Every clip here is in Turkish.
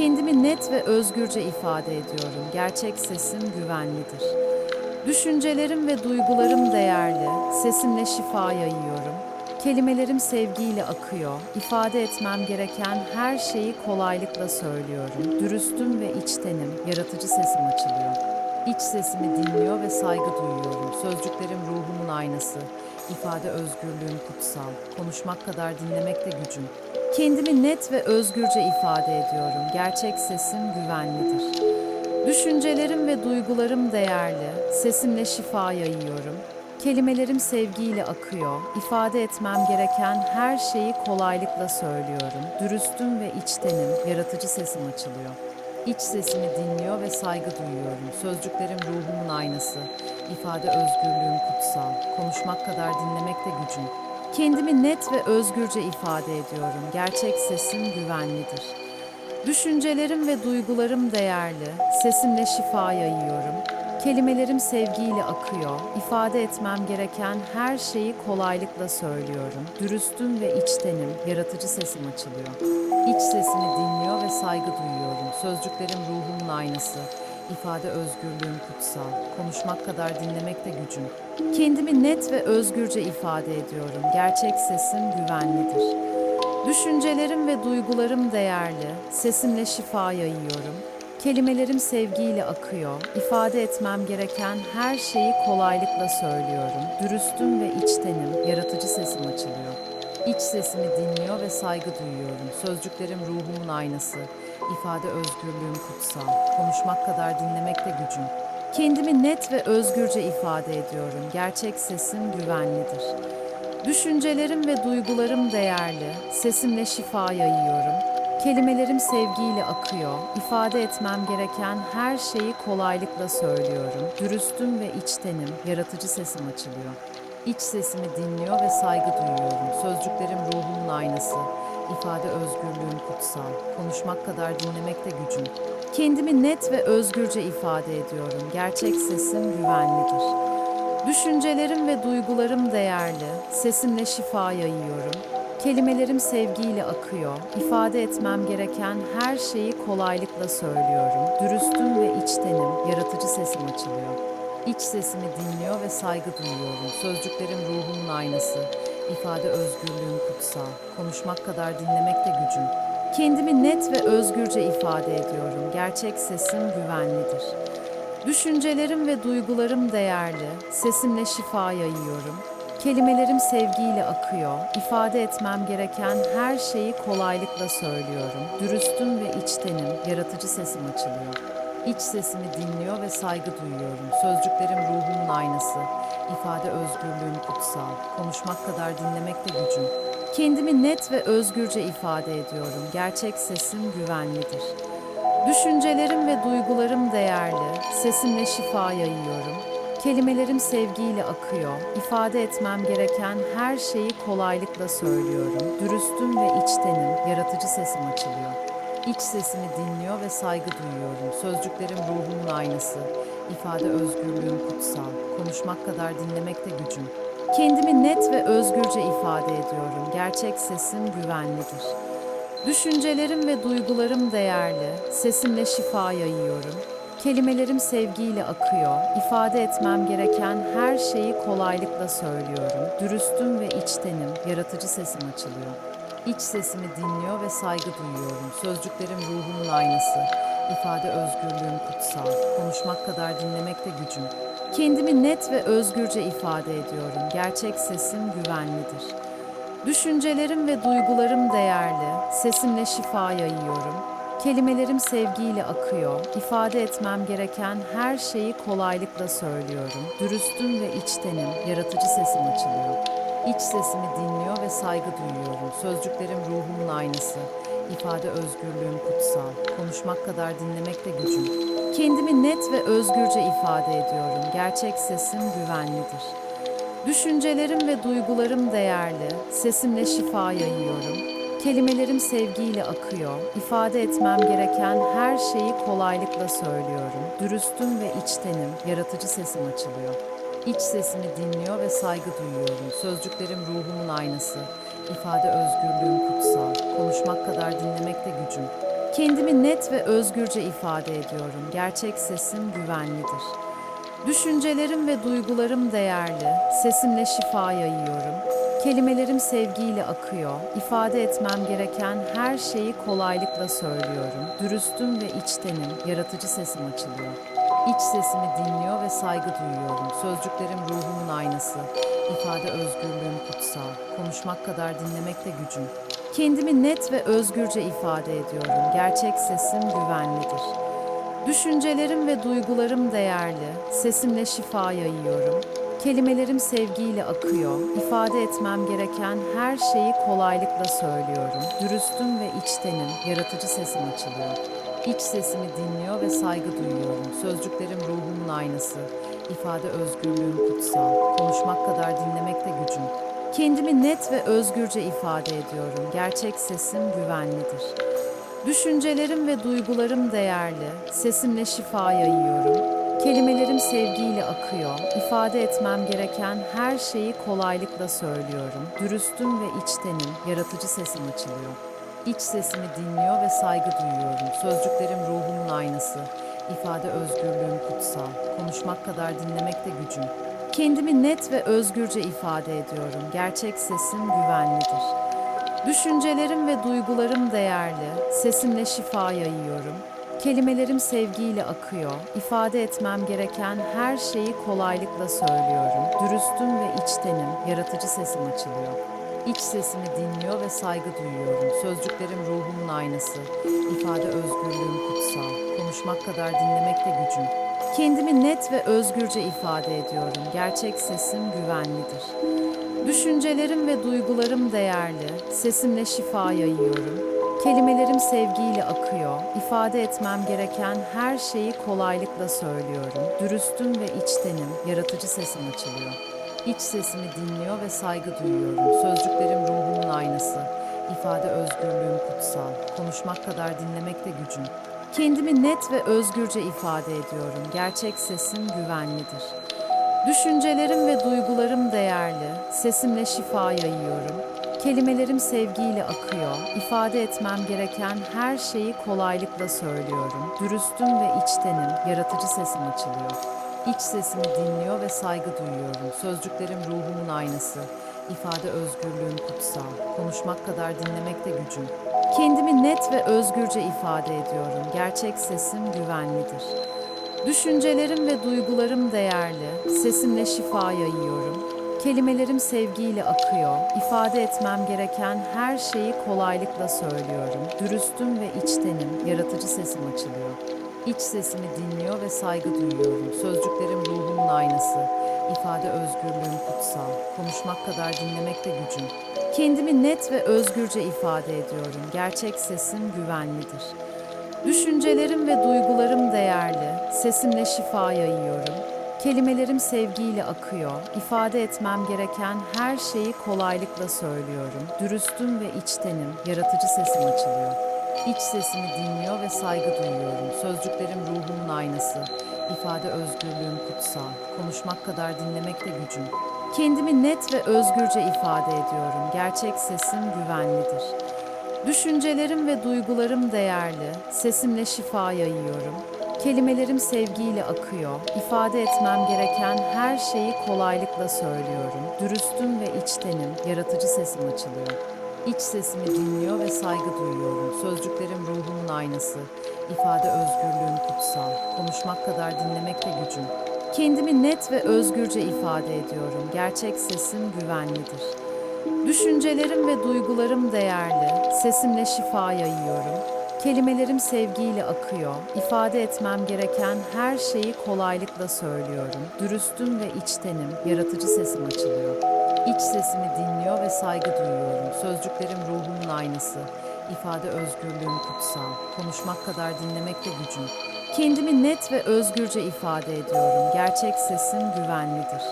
Kendimi net ve özgürce ifade ediyorum. Gerçek sesim güvenlidir. Düşüncelerim ve duygularım değerli. Sesimle şifa yayıyorum. Kelimelerim sevgiyle akıyor. İfade etmem gereken her şeyi kolaylıkla söylüyorum. Dürüstüm ve içtenim. Yaratıcı sesim açılıyor. İç sesimi dinliyor ve saygı duyuyorum. Sözcüklerim ruhumun aynası. İfade özgürlüğüm kutsal. Konuşmak kadar dinlemek de gücüm. Kendimi net ve özgürce ifade ediyorum. Gerçek sesim güvenlidir. Düşüncelerim ve duygularım değerli. Sesimle şifa yayıyorum. Kelimelerim sevgiyle akıyor. İfade etmem gereken her şeyi kolaylıkla söylüyorum. Dürüstüm ve içtenim. Yaratıcı sesim açılıyor. İç sesimi dinliyor ve saygı duyuyorum. Sözcüklerim ruhumun aynası. İfade özgürlüğüm kutsal. Konuşmak kadar dinlemek de gücüm. Kendimi net ve özgürce ifade ediyorum. Gerçek sesim güvenlidir. Düşüncelerim ve duygularım değerli. Sesimle şifa yayıyorum. Kelimelerim sevgiyle akıyor. İfade etmem gereken her şeyi kolaylıkla söylüyorum. Dürüstüm ve içtenim. Yaratıcı sesim açılıyor. İç sesimi dinliyor ve saygı duyuyorum. Sözcüklerim ruhumun aynası. İfade özgürlüğüm kutsal. Konuşmak kadar dinlemek de gücüm. Kendimi net ve özgürce ifade ediyorum. Gerçek sesim güvenlidir. Düşüncelerim ve duygularım değerli. Sesimle şifa yayıyorum. Kelimelerim sevgiyle akıyor. İfade etmem gereken her şeyi kolaylıkla söylüyorum. Dürüstüm ve içtenim. Yaratıcı sesim açılıyor. İç sesimi dinliyor ve saygı duyuyorum. Sözcüklerim ruhumun aynası. İfade özgürlüğüm kutsal. Konuşmak kadar dinlemek de gücüm. Kendimi net ve özgürce ifade ediyorum. Gerçek sesim güvenlidir. Düşüncelerim ve duygularım değerli. Sesimle şifa yayıyorum. Kelimelerim sevgiyle akıyor. İfade etmem gereken her şeyi kolaylıkla söylüyorum. Dürüstüm ve içtenim. Yaratıcı sesim açılıyor. İç sesimi dinliyor ve saygı duyuyorum. Sözcüklerim ruhumun aynası. İfade özgürlüğüm kutsal. Konuşmak kadar dinlemek de gücüm. Kendimi net ve özgürce ifade ediyorum. Gerçek sesim güvenlidir. Düşüncelerim ve duygularım değerli. Sesimle şifa yayıyorum. Kelimelerim sevgiyle akıyor. İfade etmem gereken her şeyi kolaylıkla söylüyorum. Dürüstüm ve içtenim. Yaratıcı sesim açılıyor. İç sesimi dinliyor ve saygı duyuyorum. Sözcüklerim ruhumun aynası. İfade özgürlüğüm kutsal. Konuşmak kadar dinlemek de gücüm. Kendimi net ve özgürce ifade ediyorum. Gerçek sesim güvenlidir. Düşüncelerim ve duygularım değerli. Sesimle şifa yayıyorum. Kelimelerim sevgiyle akıyor. İfade etmem gereken her şeyi kolaylıkla söylüyorum. Dürüstüm ve içtenim. Yaratıcı sesim açılıyor. İç sesimi dinliyor ve saygı duyuyorum. Sözcüklerim ruhumun aynası. İfade özgürlüğüm kutsal. Konuşmak kadar dinlemek de gücüm. Kendimi net ve özgürce ifade ediyorum. Gerçek sesim güvenlidir. Düşüncelerim ve duygularım değerli. Sesimle şifa yayıyorum. Kelimelerim sevgiyle akıyor. İfade etmem gereken her şeyi kolaylıkla söylüyorum. Dürüstüm ve içtenim. Yaratıcı sesim açılıyor. İç sesimi dinliyor ve saygı duyuyorum. Sözcüklerim ruhumun aynası. İfade özgürlüğüm kutsal. Konuşmak kadar dinlemek de gücüm. Kendimi net ve özgürce ifade ediyorum. Gerçek sesim güvenlidir. Düşüncelerim ve duygularım değerli. Sesimle şifa yayıyorum. Kelimelerim sevgiyle akıyor. İfade etmem gereken her şeyi kolaylıkla söylüyorum. Dürüstüm ve içtenim. Yaratıcı sesim açılıyor. İç sesimi dinliyor ve saygı duyuyorum. Sözcüklerim ruhumun aynası. İfade özgürlüğüm kutsal. Konuşmak kadar dinlemek de gücüm. Kendimi net ve özgürce ifade ediyorum. Gerçek sesim güvenlidir. Düşüncelerim ve duygularım değerli. Sesimle şifa yayıyorum. Kelimelerim sevgiyle akıyor. İfade etmem gereken her şeyi kolaylıkla söylüyorum. Dürüstüm ve içtenim. Yaratıcı sesim açılıyor. İç sesimi dinliyor ve saygı duyuyorum. Sözcüklerim ruhumun aynası. İfade özgürlüğüm kutsal. Konuşmak kadar dinlemek de gücüm. Kendimi net ve özgürce ifade ediyorum. Gerçek sesim güvenlidir. Düşüncelerim ve duygularım değerli. Sesimle şifa yayıyorum. Kelimelerim sevgiyle akıyor. İfade etmem gereken her şeyi kolaylıkla söylüyorum. Dürüstüm ve içtenim. Yaratıcı sesim açılıyor. İç sesimi dinliyor ve saygı duyuyorum. Sözcüklerim ruhumun aynası. İfade özgürlüğüm kutsal. Konuşmak kadar dinlemek de gücüm. Kendimi net ve özgürce ifade ediyorum. Gerçek sesim güvenlidir. Düşüncelerim ve duygularım değerli. Sesimle şifa yayıyorum. Kelimelerim sevgiyle akıyor. İfade etmem gereken her şeyi kolaylıkla söylüyorum. Dürüstüm ve içtenim. Yaratıcı sesim açılıyor. İç sesimi dinliyor ve saygı duyuyorum. Sözcüklerim ruhumun aynası. İfade özgürlüğüm kutsal. Konuşmak kadar dinlemek de gücüm. Kendimi net ve özgürce ifade ediyorum. Gerçek sesim güvenlidir. Düşüncelerim ve duygularım değerli. Sesimle şifa yayıyorum. Kelimelerim sevgiyle akıyor. İfade etmem gereken her şeyi kolaylıkla söylüyorum. Dürüstüm ve içtenim. Yaratıcı sesim açılıyor. İç sesimi dinliyor ve saygı duyuyorum. Sözcüklerim ruhumun aynası. İfade özgürlüğüm kutsal. Konuşmak kadar dinlemek de gücüm. Kendimi net ve özgürce ifade ediyorum. Gerçek sesim güvenlidir. Düşüncelerim ve duygularım değerli. Sesimle şifa yayıyorum. Kelimelerim sevgiyle akıyor. İfade etmem gereken her şeyi kolaylıkla söylüyorum. Dürüstüm ve içtenim. Yaratıcı sesim açılıyor. İç sesimi dinliyor ve saygı duyuyorum. Sözcüklerim ruhumun aynası. İfade özgürlüğüm kutsal. Konuşmak kadar dinlemek de gücüm. Kendimi net ve özgürce ifade ediyorum. Gerçek sesim güvenlidir. Düşüncelerim ve duygularım değerli. Sesimle şifa yayıyorum. Kelimelerim sevgiyle akıyor. İfade etmem gereken her şeyi kolaylıkla söylüyorum. Dürüstüm ve içtenim. Yaratıcı sesim açılıyor. İç sesimi dinliyor ve saygı duyuyorum. Sözcüklerim ruhumun aynası. İfade özgürlüğüm kutsal. Konuşmak kadar dinlemek de gücüm. Kendimi net ve özgürce ifade ediyorum. Gerçek sesim güvenlidir. Düşüncelerim ve duygularım değerli. Sesimle şifa yayıyorum. Kelimelerim sevgiyle akıyor. İfade etmem gereken her şeyi kolaylıkla söylüyorum. Dürüstüm ve içtenim. Yaratıcı sesim açılıyor. İç sesimi dinliyor ve saygı duyuyorum. Sözcüklerim ruhumun aynası. İfade özgürlüğüm kutsal. Konuşmak kadar dinlemek de gücüm. Kendimi net ve özgürce ifade ediyorum. Gerçek sesim güvenlidir. Düşüncelerim ve duygularım değerli. Sesimle şifa yayıyorum. Kelimelerim sevgiyle akıyor. İfade etmem gereken her şeyi kolaylıkla söylüyorum. Dürüstüm ve içtenim. Yaratıcı sesim açılıyor. İç sesimi dinliyor ve saygı duyuyorum. Sözcüklerim ruhumun aynası. İfade özgürlüğüm kutsal. Konuşmak kadar dinlemek de gücüm. Kendimi net ve özgürce ifade ediyorum. Gerçek sesim güvenlidir. Düşüncelerim ve duygularım değerli. Sesimle şifa yayıyorum. Kelimelerim sevgiyle akıyor. İfade etmem gereken her şeyi kolaylıkla söylüyorum. Dürüstüm ve içtenim. Yaratıcı sesim açılıyor. İç sesimi dinliyor ve saygı duyuyorum. Sözcüklerim ruhumun aynası. İfade özgürlüğüm kutsal. Konuşmak kadar dinlemek de gücüm. Kendimi net ve özgürce ifade ediyorum. Gerçek sesim güvenlidir. Düşüncelerim ve duygularım değerli. Sesimle şifa yayıyorum. Kelimelerim sevgiyle akıyor. İfade etmem gereken her şeyi kolaylıkla söylüyorum. Dürüstüm ve içtenim. Yaratıcı sesim açılıyor. İç sesimi dinliyor ve saygı duyuyorum. Sözcüklerim ruhumun aynası. İfade özgürlüğüm kutsal. Konuşmak kadar dinlemek de gücüm. Kendimi net ve özgürce ifade ediyorum. Gerçek sesim güvenlidir. Düşüncelerim ve duygularım değerli. Sesimle şifa yayıyorum. Kelimelerim sevgiyle akıyor. İfade etmem gereken her şeyi kolaylıkla söylüyorum. Dürüstüm ve içtenim. Yaratıcı sesim açılıyor. İç sesimi dinliyor ve saygı duyuyorum. Sözcüklerim ruhumun aynası. İfade özgürlüğüm kutsal. Konuşmak kadar dinlemek de gücüm. Kendimi net ve özgürce ifade ediyorum. Gerçek sesim güvenlidir. Düşüncelerim ve duygularım değerli. Sesimle şifa yayıyorum. Kelimelerim sevgiyle akıyor. İfade etmem gereken her şeyi kolaylıkla söylüyorum. Dürüstüm ve içtenim. Yaratıcı sesim açılıyor. İç sesimi dinliyor ve saygı duyuyorum. Sözcüklerim ruhumun aynası. İfade özgürlüğüm kutsal. Konuşmak kadar dinlemek de gücüm. Kendimi net ve özgürce ifade ediyorum. Gerçek sesim güvenlidir.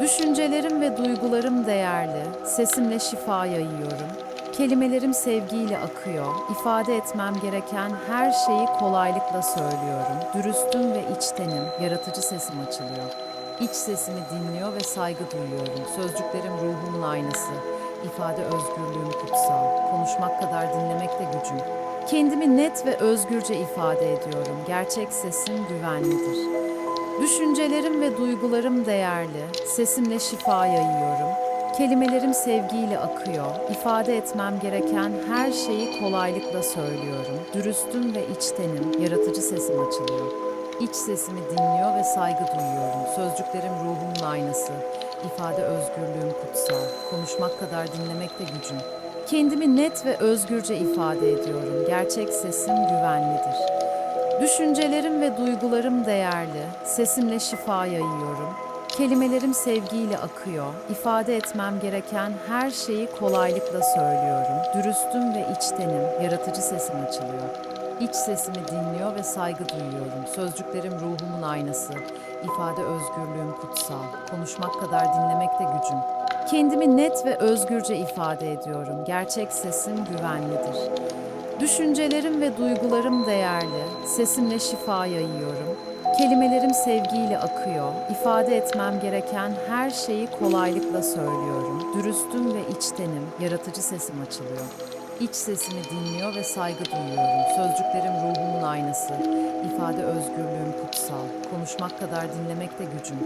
Düşüncelerim ve duygularım değerli. Sesimle şifa yayıyorum. Kelimelerim sevgiyle akıyor. İfade etmem gereken her şeyi kolaylıkla söylüyorum. Dürüstüm ve içtenim. Yaratıcı sesim açılıyor. İç sesimi dinliyor ve saygı duyuyorum. Sözcüklerim ruhumun aynası. İfade özgürlüğüm kutsal. Konuşmak kadar dinlemek de gücüm. Kendimi net ve özgürce ifade ediyorum. Gerçek sesim güvenlidir. Düşüncelerim ve duygularım değerli. Sesimle şifa yayıyorum. Kelimelerim sevgiyle akıyor. İfade etmem gereken her şeyi kolaylıkla söylüyorum. Dürüstüm ve içtenim. Yaratıcı sesim açılıyor. İç sesimi dinliyor ve saygı duyuyorum. Sözcüklerim ruhumun aynası. İfade özgürlüğüm kutsal. Konuşmak kadar dinlemek de gücüm. Kendimi net ve özgürce ifade ediyorum. Gerçek sesim güvenlidir. Düşüncelerim ve duygularım değerli. Sesimle şifa yayıyorum. Kelimelerim sevgiyle akıyor. İfade etmem gereken her şeyi kolaylıkla söylüyorum. Dürüstüm ve içtenim. Yaratıcı sesim açılıyor. İç sesimi dinliyor ve saygı duyuyorum. Sözcüklerim ruhumun aynası. İfade özgürlüğüm kutsal. Konuşmak kadar dinlemek de gücüm. Kendimi net ve özgürce ifade ediyorum. Gerçek sesim güvenlidir. Düşüncelerim ve duygularım değerli. Sesimle şifa yayıyorum. Kelimelerim sevgiyle akıyor. İfade etmem gereken her şeyi kolaylıkla söylüyorum. Dürüstüm ve içtenim. Yaratıcı sesim açılıyor. İç sesimi dinliyor ve saygı duyuyorum. Sözcüklerim ruhumun aynası. İfade özgürlüğüm kutsal. Konuşmak kadar dinlemek de gücüm.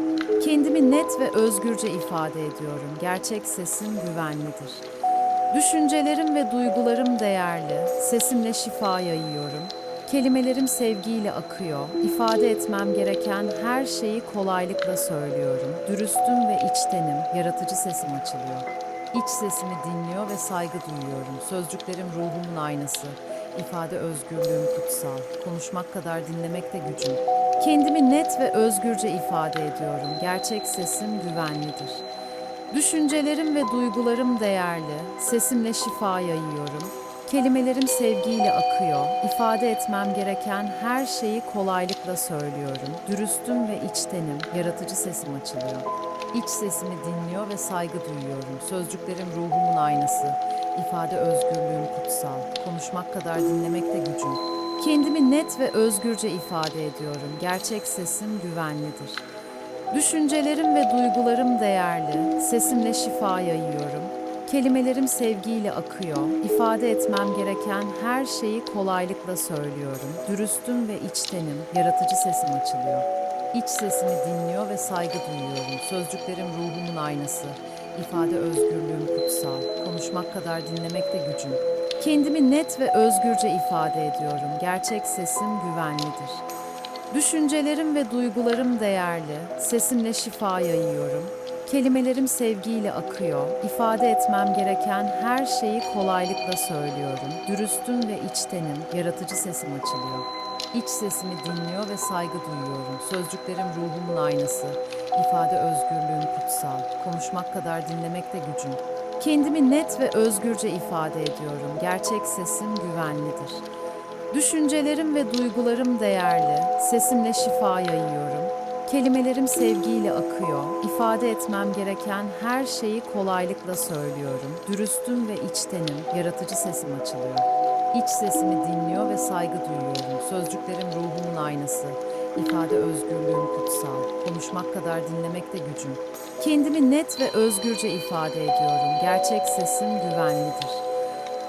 Kendimi net ve özgürce ifade ediyorum. Gerçek sesim güvenlidir. Düşüncelerim ve duygularım değerli. Sesimle şifa yayıyorum. Kelimelerim sevgiyle akıyor. İfade etmem gereken her şeyi kolaylıkla söylüyorum. Dürüstüm ve içtenim. Yaratıcı sesim açılıyor. İç sesimi dinliyor ve saygı duyuyorum. Sözcüklerim ruhumun aynası. İfade özgürlüğüm kutsal. Konuşmak kadar dinlemek de gücüm. Kendimi net ve özgürce ifade ediyorum. Gerçek sesim güvenlidir. Düşüncelerim ve duygularım değerli. Sesimle şifa yayıyorum. Kelimelerim sevgiyle akıyor. İfade etmem gereken her şeyi kolaylıkla söylüyorum. Dürüstüm ve içtenim. Yaratıcı sesim açılıyor. İç sesimi dinliyor ve saygı duyuyorum. Sözcüklerim ruhumun aynası. İfade özgürlüğüm kutsal. Konuşmak kadar dinlemek de gücüm. Kendimi net ve özgürce ifade ediyorum. Gerçek sesim güvenlidir. Düşüncelerim ve duygularım değerli. Sesimle şifa yayıyorum. Kelimelerim sevgiyle akıyor. İfade etmem gereken her şeyi kolaylıkla söylüyorum. Dürüstüm ve içtenim. Yaratıcı sesim açılıyor. İç sesimi dinliyor ve saygı duyuyorum. Sözcüklerim ruhumun aynası. İfade özgürlüğüm kutsal. Konuşmak kadar dinlemek de gücüm. Kendimi net ve özgürce ifade ediyorum. Gerçek sesim güvenlidir. Düşüncelerim ve duygularım değerli. Sesimle şifa yayıyorum. Kelimelerim sevgiyle akıyor. İfade etmem gereken her şeyi kolaylıkla söylüyorum. Dürüstüm ve içtenim. Yaratıcı sesim açılıyor. İç sesimi dinliyor ve saygı duyuyorum. Sözcüklerim ruhumun aynası. İfade özgürlüğüm kutsal. Konuşmak kadar dinlemek de gücüm. Kendimi net ve özgürce ifade ediyorum. Gerçek sesim güvenlidir. Düşüncelerim ve duygularım değerli. Sesimle şifa yayıyorum. Kelimelerim sevgiyle akıyor. İfade etmem gereken her şeyi kolaylıkla söylüyorum. Dürüstüm ve içtenim. Yaratıcı sesim açılıyor. İç sesimi dinliyor ve saygı duyuyorum. Sözcüklerim ruhumun aynası. İfade özgürlüğüm kutsal. Konuşmak kadar dinlemek de gücüm. Kendimi net ve özgürce ifade ediyorum. Gerçek sesim güvenlidir.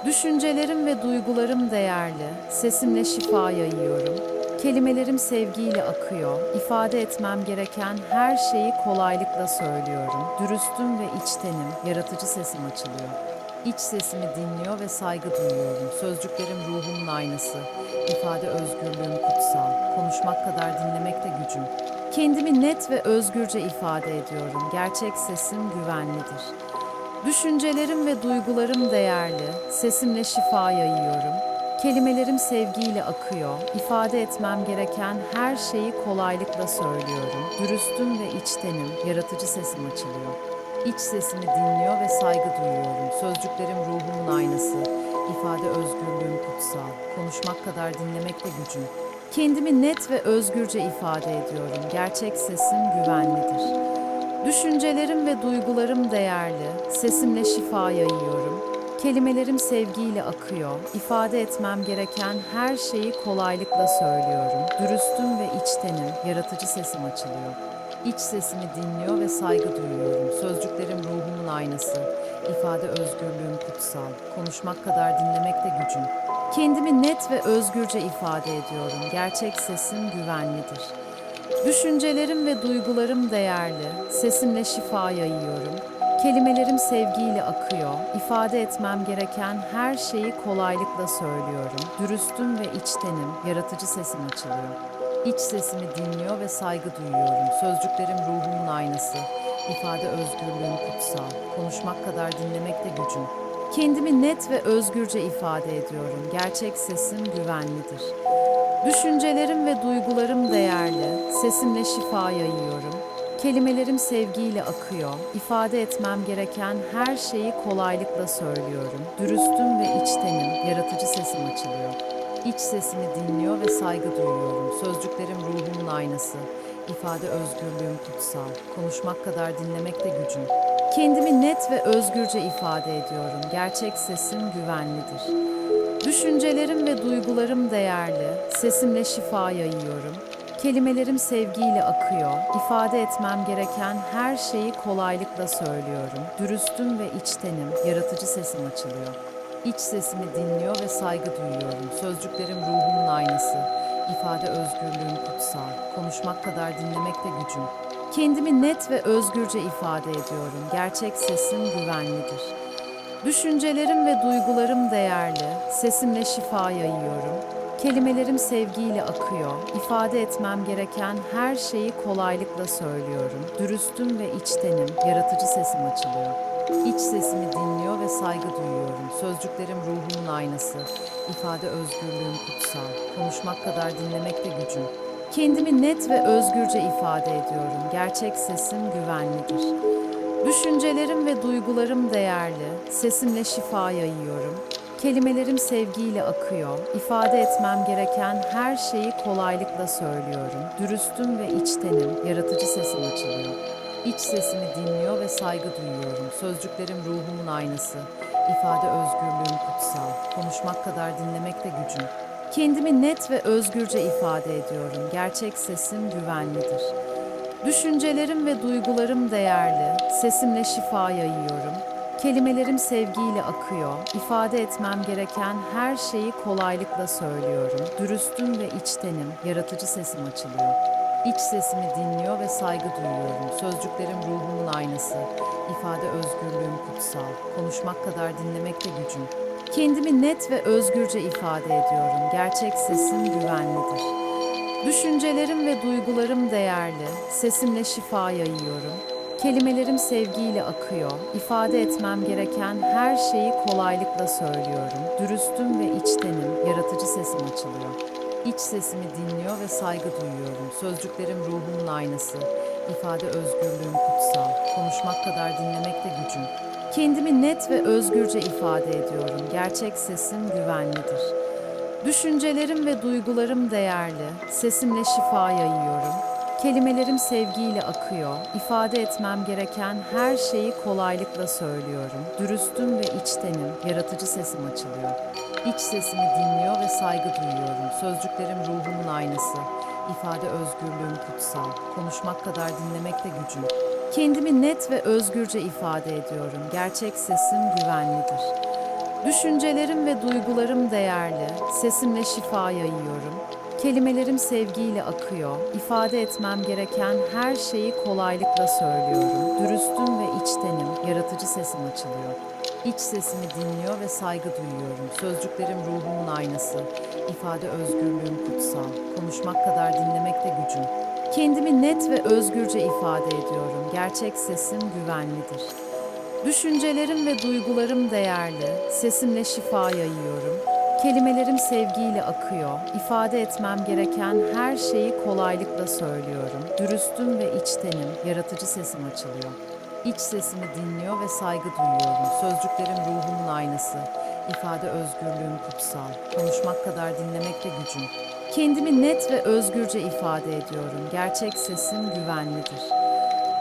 Düşüncelerim ve duygularım değerli. Sesimle şifa yayıyorum. Kelimelerim sevgiyle akıyor. İfade etmem gereken her şeyi kolaylıkla söylüyorum. Dürüstüm ve içtenim. Yaratıcı sesim açılıyor. İç sesimi dinliyor ve saygı duyuyorum. Sözcüklerim ruhumun aynası. İfade özgürlüğüm kutsal. Konuşmak kadar dinlemek de gücüm. Kendimi net ve özgürce ifade ediyorum. Gerçek sesim güvenlidir. Düşüncelerim ve duygularım değerli. Sesimle şifa yayıyorum. Kelimelerim sevgiyle akıyor. İfade etmem gereken her şeyi kolaylıkla söylüyorum. Dürüstüm ve içtenim. Yaratıcı sesim açılıyor. İç sesimi dinliyor ve saygı duyuyorum. Sözcüklerim ruhumun aynası. İfade özgürlüğüm kutsal. Konuşmak kadar dinlemek de gücüm. Kendimi net ve özgürce ifade ediyorum. Gerçek sesim güvenlidir. Düşüncelerim ve duygularım değerli. Sesimle şifa yayıyorum. Kelimelerim sevgiyle akıyor. İfade etmem gereken her şeyi kolaylıkla söylüyorum. Dürüstüm ve içtenim. Yaratıcı sesim açılıyor. İç sesimi dinliyor ve saygı duyuyorum. Sözcüklerim ruhumun aynası. İfade özgürlüğüm kutsal. Konuşmak kadar dinlemek de gücüm. Kendimi net ve özgürce ifade ediyorum. Gerçek sesim güvenlidir. Düşüncelerim ve duygularım değerli. Sesimle şifa yayıyorum. Kelimelerim sevgiyle akıyor. İfade etmem gereken her şeyi kolaylıkla söylüyorum. Dürüstüm ve içtenim. Yaratıcı sesim açılıyor. İç sesimi dinliyor ve saygı duyuyorum. Sözcüklerim ruhumun aynası. İfade özgürlüğüm kutsal. Konuşmak kadar dinlemek de gücüm. Kendimi net ve özgürce ifade ediyorum. Gerçek sesim güvenlidir. Düşüncelerim ve duygularım değerli. Sesimle şifa yayıyorum. Kelimelerim sevgiyle akıyor. İfade etmem gereken her şeyi kolaylıkla söylüyorum. Dürüstüm ve içtenim. Yaratıcı sesim açılıyor. İç sesimi dinliyor ve saygı duyuyorum. Sözcüklerim ruhumun aynası. İfade özgürlüğüm kutsal. Konuşmak kadar dinlemek de gücüm. Kendimi net ve özgürce ifade ediyorum. Gerçek sesim güvenlidir. Düşüncelerim ve duygularım değerli. Sesimle şifa yayıyorum. Kelimelerim sevgiyle akıyor. İfade etmem gereken her şeyi kolaylıkla söylüyorum. Dürüstüm ve içtenim. Yaratıcı sesim açılıyor. İç sesimi dinliyor ve saygı duyuyorum. Sözcüklerim ruhumun aynası. İfade özgürlüğüm kutsal. Konuşmak kadar dinlemek de gücüm. Kendimi net ve özgürce ifade ediyorum. Gerçek sesim güvenlidir. Düşüncelerim ve duygularım değerli. Sesimle şifa yayıyorum. Kelimelerim sevgiyle akıyor. İfade etmem gereken her şeyi kolaylıkla söylüyorum. Dürüstüm ve içtenim. Yaratıcı sesim açılıyor. İç sesimi dinliyor ve saygı duyuyorum. Sözcüklerim ruhumun aynası. İfade özgürlüğüm kutsal. Konuşmak kadar dinlemek de gücüm. Kendimi net ve özgürce ifade ediyorum. Gerçek sesim güvenlidir. Düşüncelerim ve duygularım değerli. Sesimle şifa yayıyorum. Kelimelerim sevgiyle akıyor. İfade etmem gereken her şeyi kolaylıkla söylüyorum. Dürüstüm ve içtenim. Yaratıcı sesim açılıyor. İç sesimi dinliyor ve saygı duyuyorum. Sözcüklerim ruhumun aynası. İfade özgürlüğüm kutsal. Konuşmak kadar dinlemek de gücüm. Kendimi net ve özgürce ifade ediyorum. Gerçek sesim güvenlidir. Düşüncelerim ve duygularım değerli. Sesimle şifa yayıyorum. Kelimelerim sevgiyle akıyor. İfade etmem gereken her şeyi kolaylıkla söylüyorum. Dürüstüm ve içtenim. Yaratıcı sesim açılıyor. İç sesimi dinliyor ve saygı duyuyorum. Sözcüklerim ruhumun aynası. İfade özgürlüğüm kutsal. Konuşmak kadar dinlemek de gücüm. Kendimi net ve özgürce ifade ediyorum. Gerçek sesim güvenlidir. Düşüncelerim ve duygularım değerli. Sesimle şifa yayıyorum. Kelimelerim sevgiyle akıyor. İfade etmem gereken her şeyi kolaylıkla söylüyorum. Dürüstüm ve içtenim. Yaratıcı sesim açılıyor. İç sesimi dinliyor ve saygı duyuyorum. Sözcüklerim ruhumun aynası. İfade özgürlüğüm kutsal. Konuşmak kadar dinlemek de gücüm. Kendimi net ve özgürce ifade ediyorum. Gerçek sesim güvenlidir. Düşüncelerim ve duygularım değerli. Sesimle şifa yayıyorum. Kelimelerim sevgiyle akıyor. İfade etmem gereken her şeyi kolaylıkla söylüyorum. Dürüstüm ve içtenim. Yaratıcı sesim açılıyor. İç sesimi dinliyor ve saygı duyuyorum. Sözcüklerim ruhumun aynası. İfade özgürlüğüm kutsal. Konuşmak kadar dinlemek de gücüm. Kendimi net ve özgürce ifade ediyorum. Gerçek sesim güvenlidir. Düşüncelerim ve duygularım değerli. Sesimle şifa yayıyorum. Kelimelerim sevgiyle akıyor. İfade etmem gereken her şeyi kolaylıkla söylüyorum. Dürüstüm ve içtenim. Yaratıcı sesim açılıyor. İç sesimi dinliyor ve saygı duyuyorum. Sözcüklerim ruhumun aynası. İfade özgürlüğüm kutsal. Konuşmak kadar dinlemek de gücüm. Kendimi net ve özgürce ifade ediyorum. Gerçek sesim güvenlidir. Düşüncelerim ve duygularım değerli. Sesimle şifa yayıyorum. Kelimelerim sevgiyle akıyor. İfade etmem gereken her şeyi kolaylıkla söylüyorum. Dürüstüm ve içtenim. Yaratıcı sesim açılıyor. İç sesimi dinliyor ve saygı duyuyorum. Sözcüklerim ruhumun aynası. İfade özgürlüğüm kutsal. Konuşmak kadar dinlemek de gücüm. Kendimi net ve özgürce ifade ediyorum. Gerçek sesim güvenlidir.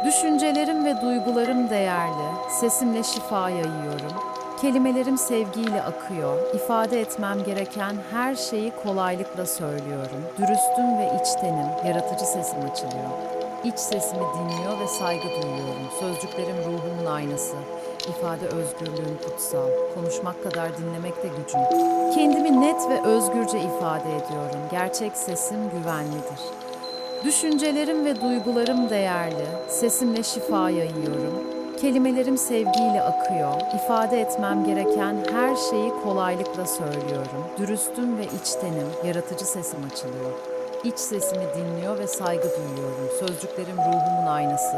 Düşüncelerim ve duygularım değerli. Sesimle şifa yayıyorum. Kelimelerim sevgiyle akıyor. İfade etmem gereken her şeyi kolaylıkla söylüyorum. Dürüstüm ve içtenim. Yaratıcı sesim açılıyor. İç sesimi dinliyor ve saygı duyuyorum. Sözcüklerim ruhumun aynası. İfade özgürlüğüm kutsal. Konuşmak kadar dinlemek de gücüm. Kendimi net ve özgürce ifade ediyorum. Gerçek sesim güvenlidir. Düşüncelerim ve duygularım değerli. Sesimle şifa yayıyorum. Kelimelerim sevgiyle akıyor. İfade etmem gereken her şeyi kolaylıkla söylüyorum. Dürüstüm ve içtenim. Yaratıcı sesim açılıyor. İç sesimi dinliyor ve saygı duyuyorum. Sözcüklerim ruhumun aynası.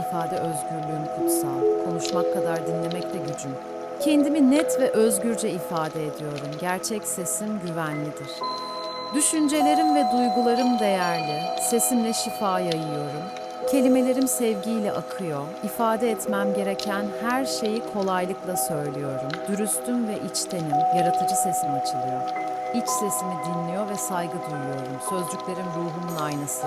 İfade özgürlüğüm kutsal. Konuşmak kadar dinlemek de gücüm. Kendimi net ve özgürce ifade ediyorum. Gerçek sesim güvenlidir. Düşüncelerim ve duygularım değerli. Sesimle şifa yayıyorum. Kelimelerim sevgiyle akıyor. İfade etmem gereken her şeyi kolaylıkla söylüyorum. Dürüstüm ve içtenim. Yaratıcı sesim açılıyor. İç sesimi dinliyor ve saygı duyuyorum. Sözcüklerim ruhumun aynası.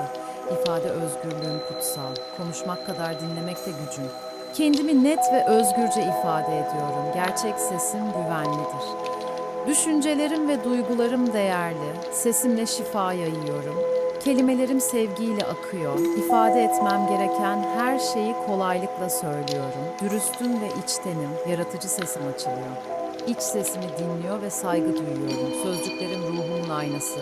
İfade özgürlüğüm kutsal. Konuşmak kadar dinlemek de gücüm. Kendimi net ve özgürce ifade ediyorum. Gerçek sesim güvenlidir. Düşüncelerim ve duygularım değerli. Sesimle şifa yayıyorum. Kelimelerim sevgiyle akıyor. İfade etmem gereken her şeyi kolaylıkla söylüyorum. Dürüstüm ve içtenim. Yaratıcı sesim açılıyor. İç sesimi dinliyor ve saygı duyuyorum. Sözcüklerim ruhumun aynası.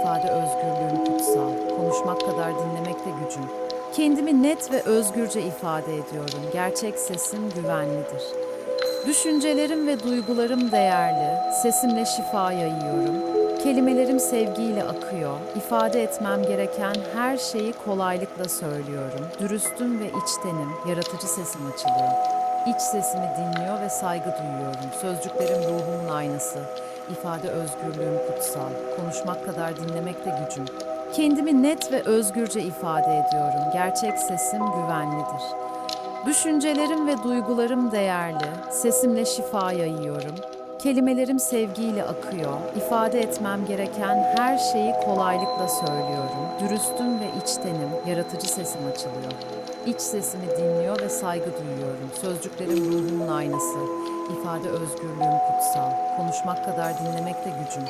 İfade özgürlüğüm kutsal. Konuşmak kadar dinlemek de gücüm. Kendimi net ve özgürce ifade ediyorum. Gerçek sesim güvenlidir. Düşüncelerim ve duygularım değerli. Sesimle şifa yayıyorum. Kelimelerim sevgiyle akıyor. İfade etmem gereken her şeyi kolaylıkla söylüyorum. Dürüstüm ve içtenim. Yaratıcı sesim açılıyor. İç sesimi dinliyor ve saygı duyuyorum. Sözcüklerim ruhumun aynası. İfade özgürlüğüm kutsal. Konuşmak kadar dinlemek de gücüm. Kendimi net ve özgürce ifade ediyorum. Gerçek sesim güvenlidir. Düşüncelerim ve duygularım değerli. Sesimle şifa yayıyorum. Kelimelerim sevgiyle akıyor. İfade etmem gereken her şeyi kolaylıkla söylüyorum. Dürüstüm ve içtenim. Yaratıcı sesim açılıyor. İç sesimi dinliyor ve saygı duyuyorum. Sözcüklerim ruhumun aynası. İfade özgürlüğüm kutsal. Konuşmak kadar dinlemek de gücüm.